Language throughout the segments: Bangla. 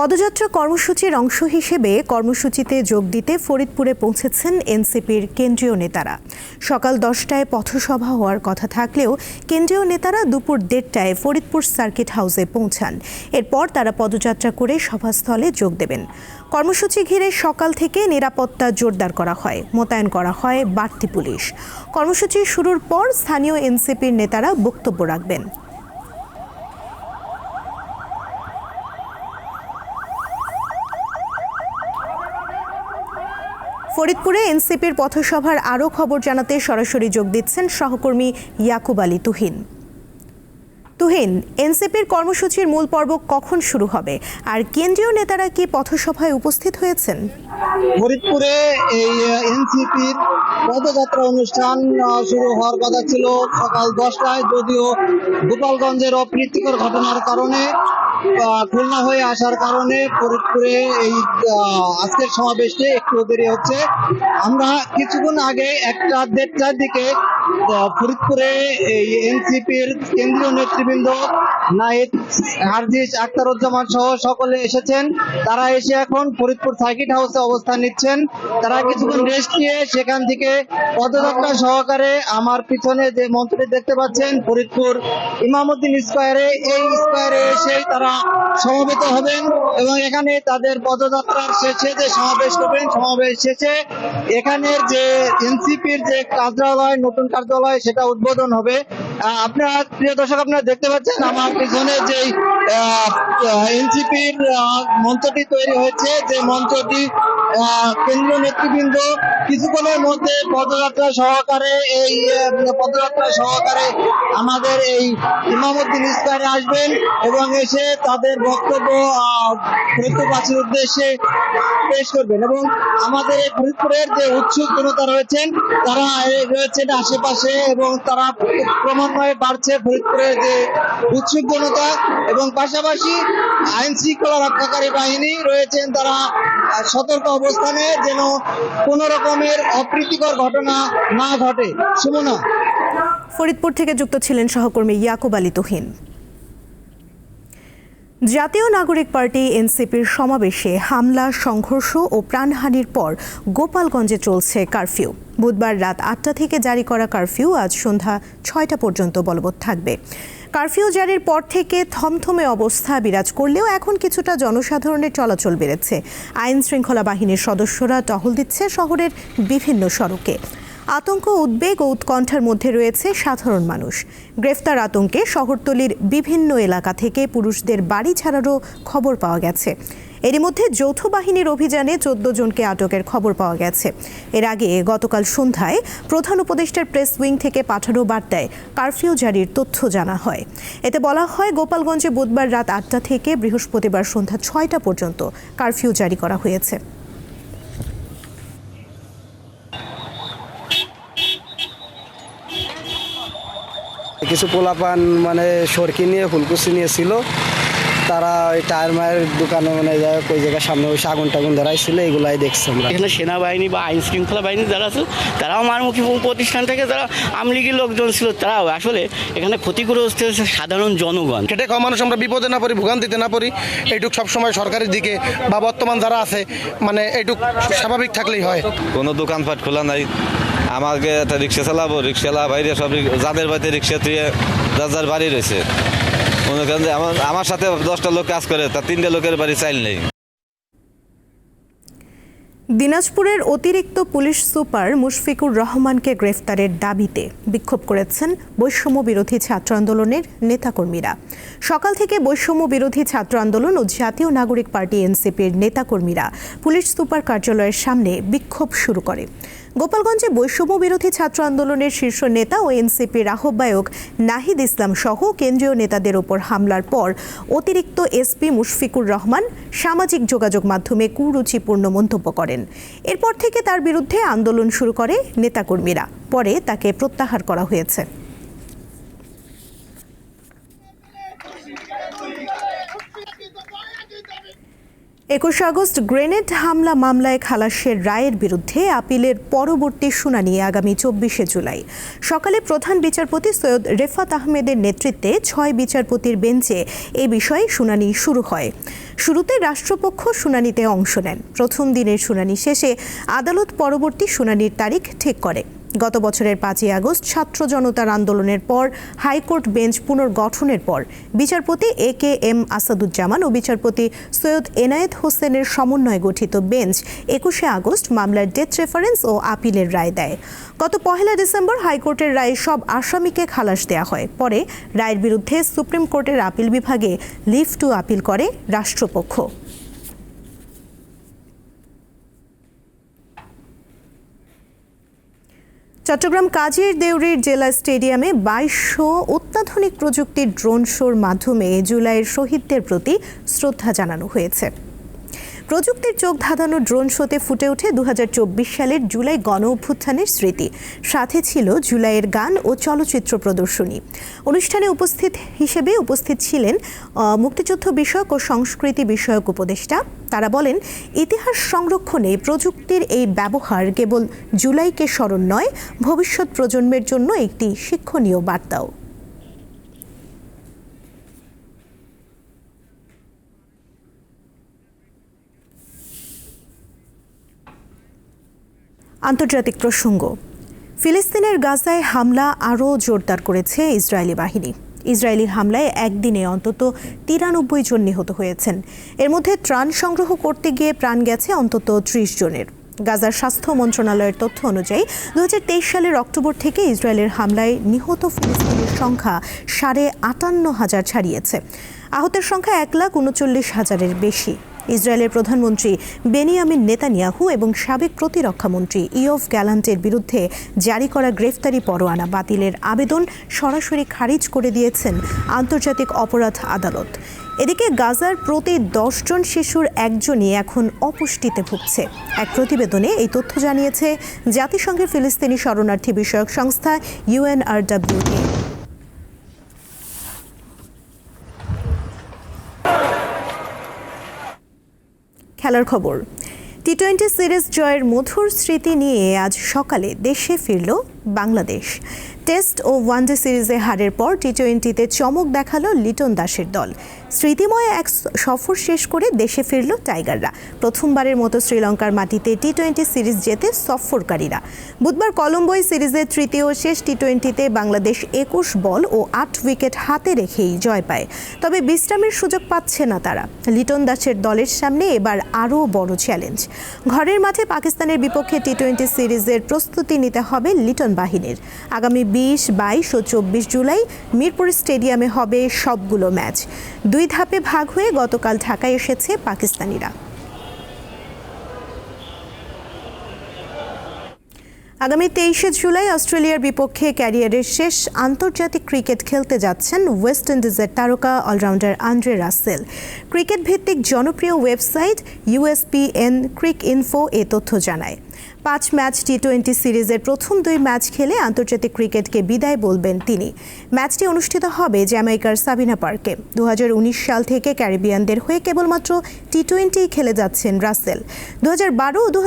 পদযাত্রা কর্মসূচির অংশ হিসেবে কর্মসূচিতে যোগ দিতে ফরিদপুরে পৌঁছেছেন এনসিপির কেন্দ্রীয় নেতারা। সকাল দশটায় পথসভা হওয়ার কথা থাকলেও কেন্দ্রীয় নেতারা দুপুর দেড়টায় ফরিদপুর সার্কিট হাউসে পৌঁছান। এরপর তারা পদযাত্রা করে সভাস্থলে যোগ দেবেন। কর্মসূচি ঘিরে সকাল থেকে নিরাপত্তা জোরদার করা হয়, মোতায়েন করা হয় বাড়তি পুলিশ। কর্মসূচি শুরুর পর স্থানীয় এনসিপির নেতারা বক্তব্য রাখবেন। ফরিদপুরে এনসিপির পথসভার আরও খবর জানাতে সরাসরি যোগ দিচ্ছেন সহকর্মী ইয়াকুব আলী তুহিন। তুহিন, এনসিপির কর্মসূচির মূল পর্ব কখন শুরু হবে? আর কেন্দ্রীয় নেতারা কি পথসভায় উপস্থিত হয়েছেন? ফরিদপুরে এই এনসিপির পদযাত্রা অনুষ্ঠান শুরু হওয়ার কথা ছিল সকাল দশটায়। যদিও গোপালগঞ্জের অপ্রীতিকর ঘটনার কারণে খুলনা হয়ে আসার কারণে ফরিদপুরে এই আজকের সমাবেশে দেরি হচ্ছে। আমরা কিছুক্ষণ আগে একটা দেড়টার দিকে ফরিদপুরে এই এনসিপির কেন্দ্রীয় নেতৃবৃন্দ নাহিদ হারজিস আখতারুজ্জামান সহ সকলে এসেছেন। তারা এসে এখন ফরিদপুর সার্কিট হাউসে অবস্থান নিচ্ছেন। তারা কিছুক্ষণ রেস্ট নিয়ে সেখান থেকে পদযাত্রা সহকারে আমার পিছনে যে মন্ত্রী দেখতে পাচ্ছেন, ফরিদপুর ইমামুদ্দিন স্কোয়ারে, এই স্কোয়ারে এসে তারা সমবেত হবেন এবং এখানে তাদের পদযাত্রার শেষে যে সমাবেশ করবেন সমাবেশ শেষে এখানের যে এনসিপির যে কার্যালয় নতুন কার্যালয় সেটা উদ্বোধন হবে। আপনারা প্রিয় দর্শক আপনারা দেখতে পাচ্ছেন আমার পিছনে যে এনসিপির মঞ্চটি তৈরি হয়েছে। যে মঞ্চটি কেন্দ্রীয় নেতৃবৃন্দ কিছুক্ষণের মধ্যে পদযাত্রা সহকারে এই পদযাত্রা সহকারে আমাদের এই ইমামুদ্দিন স্কোয়ারে আসবেন এবং এসে তাদের বক্তব্য আহ, উদ্দেশ্যে পেশ করবেন এবং আমাদের এই ফরিদপুরের যে উৎসুক জনতা রয়েছেন, তারা রয়েছেন আশেপাশে এবং তারা ক্রমান্বয়ে বাড়ছে ফরিদপুরের যে উৎসুক জনতা এবং পাশাপাশি আইন শৃঙ্খলা রক্ষাকারী বাহিনী রয়েছেন, তারা সতর্ক অবস্থানে যেন কোন রকমের অপ্রীতিকর ঘটনা না ঘটে। সুমনা। ফরিদপুর থেকে যুক্ত ছিলেন সহকর্মী ইয়াকুব আলী তুহিন। জাতীয় নাগরিক পার্টি এনসিপির সমাবেশে হামলা, সংঘর্ষ ও প্রাণহানির পর গোপালগঞ্জে চলছে কারফিউ। বুধবার রাত আটটা থেকে জারি করা কারফিউ আজ সন্ধ্যা ছয়টা পর্যন্ত বলবৎ থাকবে। কারফিউ জারির পর থেকে থমথমে অবস্থা বিরাজ করলেও এখন কিছুটা জনসাধারণের চলাচল বেড়েছে। আইন শৃঙ্খলা বাহিনীর সদস্যরা টহল দিচ্ছে শহরের বিভিন্ন সড়কে। আতঙ্ক, উদ্বেগ ও উৎকণ্ঠার মধ্যে রয়েছে সাধারণ মানুষ। গ্রেফতার আতঙ্কে শহরতলির বিভিন্ন এলাকা থেকে পুরুষদের বাড়ি ছাড়ারও খবর পাওয়া গেছে। এরই মধ্যে যৌথ বাহিনীর অভিযানে চোদ্দ জনকে আটকের খবর পাওয়া গেছে। এর আগে গতকাল সন্ধ্যায় প্রধান উপদেষ্টার প্রেস উইং থেকে পাঠানো বার্তায় কারফিউ জারির তথ্য জানা হয়। এতে বলা হয়, গোপালগঞ্জে বুধবার রাত আটটা থেকে বৃহস্পতিবার সন্ধ্যা ছয়টা পর্যন্ত কারফিউ জারি করা হয়েছে। কিছু পোলাপান মানে সরকি নিয়ে ফুলকুচি নিয়েছিল তারা ওই টায়ার মায়ের দোকানে মানে যায় ওই জায়গায় সামনে ওই আগুন টাগুন ধরাইছিল এগুলাই দেখছি আমরা। এখানে সেনাবাহিনী বা আইন শৃঙ্খলা বাহিনী যারা আছে তারাও মারমুখী প্রতিষ্ঠান থেকে যারা আমলিগির লোকজন ছিল তারাও আসলে এখানে ক্ষতিগ্রস্ত হচ্ছে সাধারণ জনগণ। খেটে খাওয়া মানুষ আমরা বিপদে না পড়ি ভোগান্তিতে না পড়ি এইটুক সবসময় সরকারের দিকে বা বর্তমান যারা আছে মানে এইটুক স্বাভাবিক থাকলেই হয়। কোনো দোকানপাট খোলা নাই আমাকে একটা রিক্সা চালাবো রিক্সালা বাইরে সব যাদের বাড়িতে রিক্সা দিয়ে যার যার বাড়ি রয়েছে। আমার আমার সাথে দশটা লোক কাজ করে তার তিনটা লোকের বাড়ি চাইল নেই। দিনাজপুরের অতিরিক্ত পুলিশ সুপার মুশফিকুর রহমানকে গ্রেফতারের দাবিতে বিক্ষোভ করেছেন বৈষম্য বিরোধী ছাত্র আন্দোলনের নেতাকর্মীরা। সকাল থেকে বৈষম্য বিরোধী ছাত্র আন্দোলন ও জাতীয় নাগরিক পার্টি এনসিপির নেতাকর্মীরা পুলিশ সুপার কার্যালয়ের সামনে বিক্ষোভ শুরু করে। গোপালগঞ্জে বৈষম্য বিরোধী ছাত্র আন্দোলনের শীর্ষ নেতা ও এনসিপির আহ্বায়ক নাহিদ ইসলাম সহ কেন্দ্রীয় নেতাদের ওপর হামলার পর অতিরিক্ত এসপি মুশফিকুর রহমান সামাজিক যোগাযোগ মাধ্যমে কুরুচিপূর্ণ মন্তব্য করেন। এরপর থেকে তার বিরুদ্ধে আন্দোলন শুরু করে নেতাকর্মীরা। পরে তাকে প্রত্যাহার করা হয়েছে। একুশে আগস্ট গ্রেনেড হামলা মামলায় খালাসের রায়ের বিরুদ্ধে আপিলের পরবর্তী শুনানি আগামী চব্বিশে জুলাই। সকালে প্রধান বিচারপতি সৈয়দ রেফাত আহমেদের নেতৃত্বে ছয় বিচারপতির বেঞ্চে এ বিষয়ে শুনানি শুরু হয়। শুরুতে রাষ্ট্রপক্ষ শুনানিতে অংশ নেন। প্রথম দিনের শুনানি শেষে আদালত পরবর্তী শুনানির তারিখ ঠিক করে। গত বছরের পাঁচই আগস্ট ছাত্র জনতার আন্দোলনের পর হাইকোর্ট বেঞ্চ পুনর্গঠনের পর বিচারপতি এ কে এম আসাদুজ্জামান ও বিচারপতি সৈয়দ এনায়েত হোসেনের সমন্বয়ে গঠিত বেঞ্চ একুশে আগস্ট মামলার ডেথ রেফারেন্স ও আপিলের রায় দেয়। গত পহেলা ডিসেম্বর হাইকোর্টের রায়ে সব আসামিকে খালাস দেওয়া হয়। পরে রায়ের বিরুদ্ধে সুপ্রিম কোর্টের আপিল বিভাগে লিভ টু আপিল করে রাষ্ট্রপক্ষ। চট্টগ্রাম কাজীর দেউরির জেলা স্টেডিয়ামে বাইশশো অত্যাধুনিক প্রযুক্তির ড্রোন শোর মাধ্যমে জুলাইয়ের শহীদদের প্রতি শ্রদ্ধা জানানো হয়েছে। প্রযুক্তির চোখ ধাঁধানো ড্রোন শোতে ফুটে ওঠে দু হাজার চব্বিশ সালের জুলাই গণ অভ্যুত্থানের স্মৃতি। সাথে ছিল জুলাইয়ের গান ও চলচ্চিত্র প্রদর্শনী। অনুষ্ঠানে উপস্থিত হিসেবে উপস্থিত ছিলেন মুক্তিযুদ্ধ বিষয়ক ও সংস্কৃতি বিষয়ক উপদেষ্টা। তারা বলেন, ইতিহাস সংরক্ষণে প্রযুক্তির এই ব্যবহার কেবল জুলাইকে স্মরণ নয়, ভবিষ্যৎ প্রজন্মের জন্য একটি শিক্ষণীয় বার্তাও। আন্তর্জাতিক প্রসঙ্গ। ফিলিস্তিনের গাজায় হামলা আরও জোরদার করেছে ইসরায়েলি বাহিনী। ইসরায়েলি হামলায় একদিনে অন্তত তিরানব্বই জন নিহত হয়েছেন। এর মধ্যে ত্রাণ সংগ্রহ করতে গিয়ে প্রাণ গেছে অন্তত ত্রিশ জনের। গাজার স্বাস্থ্য মন্ত্রণালয়ের তথ্য অনুযায়ী দু হাজার তেইশ সালের অক্টোবর থেকে ইসরায়েলের হামলায় নিহত ফিলিস্তিনের সংখ্যা সাড়ে আটান্ন হাজার ছাড়িয়েছে। আহতের সংখ্যা এক লাখ উনচল্লিশ হাজারের বেশি। ইসরায়েলের প্রধানমন্ত্রী বেনিয়ামিন নেতানিয়াহু এবং সাবেক প্রতিরক্ষামন্ত্রী ইয়ফ গ্যালান্টের বিরুদ্ধে জারি করা গ্রেফতারি পরোয়ানা বাতিলের আবেদন সরাসরি খারিজ করে দিয়েছেন আন্তর্জাতিক অপরাধ আদালত। এদিকে গাজার প্রতি দশজন শিশুর একজনই এখন অপুষ্টিতে ভুগছে। এক প্রতিবেদনে এই তথ্য জানিয়েছে জাতিসংঘের ফিলিস্তিনি শরণার্থী বিষয়ক সংস্থা ইউএনআরডব্লিউএ খেলার খবর। টি টোয়েন্টি সিরিজ জয়ের মধুর স্মৃতি নিয়ে আজ সকালে দেশে ফিরল বাংলাদেশ। টেস্ট ও ওয়ানডে সিরিজে হারের পর টি টোয়েন্টিতে চমক দেখাল লিটন দাসের দল। স্মৃতিময় এক সফর শেষ করে দেশে ফিরল টাইগাররা। প্রথমবারের মতো শ্রীলঙ্কার মাটিতে টি টোয়েন্টি সিরিজ জেতে সফরকারীরা। বুধবার কলম্বোয় সিরিজের তৃতীয় শেষ টি টোয়েন্টিতে বাংলাদেশ একুশ বল ও আট উইকেট হাতে রেখেই জয় পায়। তবে বিশ্রামের সুযোগ পাচ্ছে না তারা। লিটন দাসের দলের সামনে এবার আরও বড় চ্যালেঞ্জ। ঘরের মাঠে পাকিস্তানের বিপক্ষে টি টোয়েন্টি সিরিজের প্রস্তুতি নিতে হবে লিটন বাহিনীর। আগামী বিশ, বাইশ ও চব্বিশ জুলাই মিরপুর স্টেডিয়ামে হবে সবগুলো ম্যাচ। দুই ধাপে ভাগ হয়ে গতকাল ঢাকায় এসেছে পাকিস্তানিরা। আগামী তেইশে জুলাই অস্ট্রেলিয়ার বিপক্ষে ক্যারিয়ারের শেষ আন্তর্জাতিক ক্রিকেট খেলতে যাচ্ছেন ওয়েস্ট ইন্ডিজের তারকা অলরাউন্ডার আন্দ্রে রাসেল। ক্রিকেট ভিত্তিক জনপ্রিয় ওয়েবসাইট ইউএসপিএন ক্রিক ইনফো এ তথ্য জানায়। পাঁচ ম্যাচ টি টোয়েন্টি সিরিজের প্রথম দুই ম্যাচ খেলে আন্তর্জাতিক ক্রিকেটকে বিদায় বলবেন তিনি। ম্যাচটি অনুষ্ঠিত হবে জ্যামাইকার সাবিনা পার্কে। দু হাজার উনিশ সাল থেকে ক্যারিবিয়ানদের হয়ে কেবলমাত্র টি টোয়েন্টি খেলে যাচ্ছেন রাসেল। দু বারো ও দু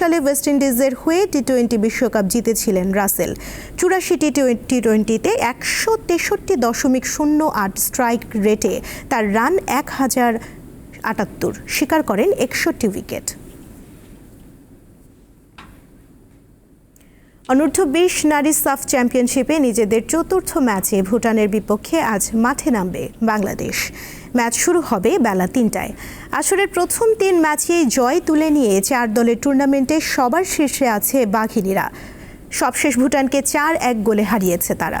সালে ওয়েস্ট ইন্ডিজের হয়ে টি টোয়েন্টি বিশ্বকাপ জিতেছিলেন রাসেল। চুরাশি টি টি টোয়েন্টিতে একশো তেষট্টি দশমিক শূন্য আট স্ট্রাইক রেটে তার রান এক হাজার আটাত্তর স্বীকার করেন একষট্টি উইকেট। অনূর্ধ্ব বিশ নারী সাফ চ্যাম্পিয়নশিপে নিজেদের চতুর্থ ম্যাচে ভুটানের বিপক্ষে আজ মাঠে নামবে বাংলাদেশ। ম্যাচ শুরু হবে বেলা তিনটায়। আসরের প্রথম তিন ম্যাচে জয় তুলে নিয়ে চার দলের টুর্নামেন্টে সবার শীর্ষে আছে বাঘিনীরা। সবশেষ ভুটানকে চার এক গোলে হারিয়েছে তারা।